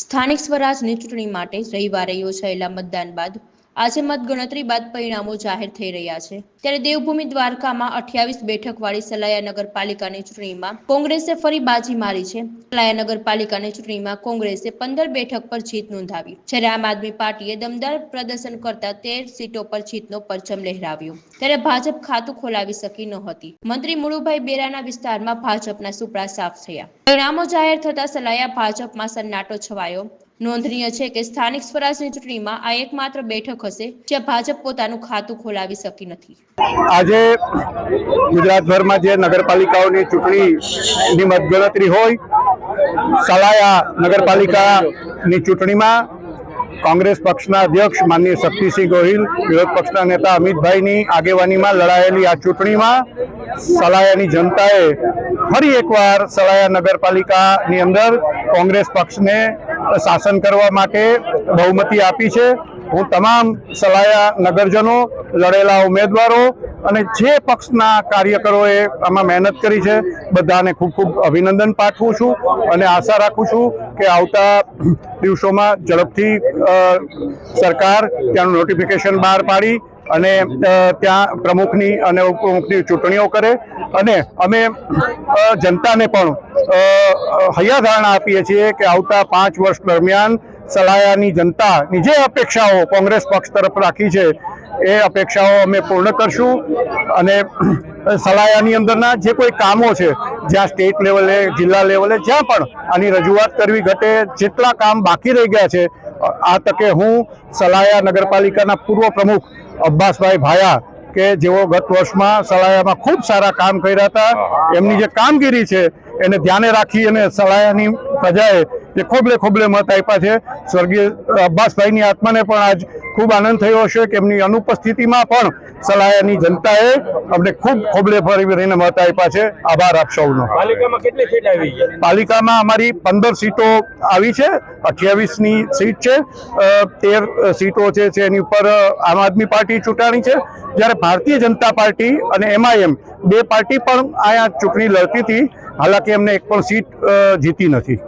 સ્થાનિક સ્વરાજની ચૂંટણી માટે રવિવારે યોજાયેલા મતદાન બાદ આજે મતગણતરી બાદ પરિણામો જાહેર થઈ રહ્યા છે. ત્યારે દેવભૂમિ દ્વારકામાં અઠ્યાવીસ બેઠકવાળી સલાયા નગરપાલિકાની ચૂંટણીમાં કોંગ્રેસે ફરી બાજી મારી છે. સલાયા નગરપાલિકાની ચૂંટણીમાં કોંગ્રેસે પંદર બેઠક પર જીત નોંધાવી. જ્યારે આમ આદમી પાર્ટીએ દમદાર પ્રદર્શન કરતા તેર સીટો પર જીતનો પરચમ લહેરાવ્યો. ત્યારે ભાજપ ખાતું ખોલાવી શકી નહોતી મંત્રી મુળુભાઈ બેરાના વિસ્તારમાં ભાજપના સુપડા સાફ થયા. પરિણામો જાહેર થતા સલાયા ભાજપમાં સન્નાટો છવાયો. નોંધનીય છે કે સ્થાનિક સ્વરાજની ચૂંટણીમાં આ એકમાત્ર બેઠક હશે જ્યાં ભાજપ પોતાનું ખાતું ખોલાવી શકી નથી. આજે ગુજરાતભરમાં જે નગરપાલિકાઓની ચૂંટણીની મતગણતરી હોય, સલાયા નગરપાલિકાની ચૂંટણીમાં કોંગ્રેસ પક્ષના અધ્યક્ષ માનનીય શક્તિસિંહ ગોહિલ, વિરોધ પક્ષના નેતા અમિતભાઈની આગેવાનીમાં લડાયેલી આ ચૂંટણીમાં સલાયાની જનતાએ ફરી એકવાર સલાયા નગરપાલિકાની અંદર કોંગ્રેસ પક્ષને શાસન કરવા માટે બહુમતી આપી છે. હું તમામ સલાયા નગરજનો, લડેલા ઉમેદવારો અને જે પક્ષના કાર્યકરોએ આમાં મહેનત કરી છે, બધાને ખૂબ ખૂબ અભિનંદન પાઠવું છું અને આશા રાખું છું કે આવતા દિવસોમાં ઝડપથી સરકાર ત્યાંનું નોટિફિકેશન બહાર પાડી અને ત્યાં પ્રમુખની અને ઉપપ્રમુખની ચૂંટણીઓ કરે. અને અમે જનતાને પણ હૈયાધારણા આપીએ છીએ કે આવતા પાંચ વર્ષ દરમિયાન સલાયાની જનતાની જે અપેક્ષાઓ કોંગ્રેસ પક્ષ તરફ રાખી છે, એ અપેક્ષાઓ અમે પૂર્ણ કરશું. અને સલાયાની અંદરના જે કોઈ કામો છે, જ્યાં સ્ટેટ લેવલે, જિલ્લા લેવલે જ્યાં પણ આની રજૂઆત કરવી ઘટે, જેટલા કામ બાકી રહી ગયા છે, આ તકે હું સલાયા નગરપાલિકાના પૂર્વ પ્રમુખ અબ્બાસભાઈ ભાયા કે જેઓ ગત વર્ષમાં સલાયામાં ખૂબ સારા કામ કર્યા હતા, એમની જે કામગીરી છે એને ધ્યાને રાખી અને સલાયાની પ્રજાએ જે ખોબલે ખોબલે મત આપ્યા છે. સ્વર્ગીય અબ્બાસભાઈની આત્માને પણ આજ ખૂબ આનંદ થયો હશે કે એમની અનુપસ્થિતિમાં પણ સલાયાની જનતાએ અમને ખૂબ ખોબલે ફરીને મત આપ્યા છે. આભાર આપ સૌનો. પાલિકામાં કેટલી સીટ આવી છે? પાલિકામાં અમારી પંદર સીટો આવી છે. અઠ્યાવીસની સીટ છે. તેર સીટો છે છે એની ઉપર આમ આદમી પાર્ટી ચૂંટાણી છે. જ્યારે ભારતીય જનતા પાર્ટી અને એમઆઈએમ બે પાર્ટી પણ અહીંયા ચૂંટણી લડતી હતી. હાલાકી એમને એક પણ સીટ જીતી નથી.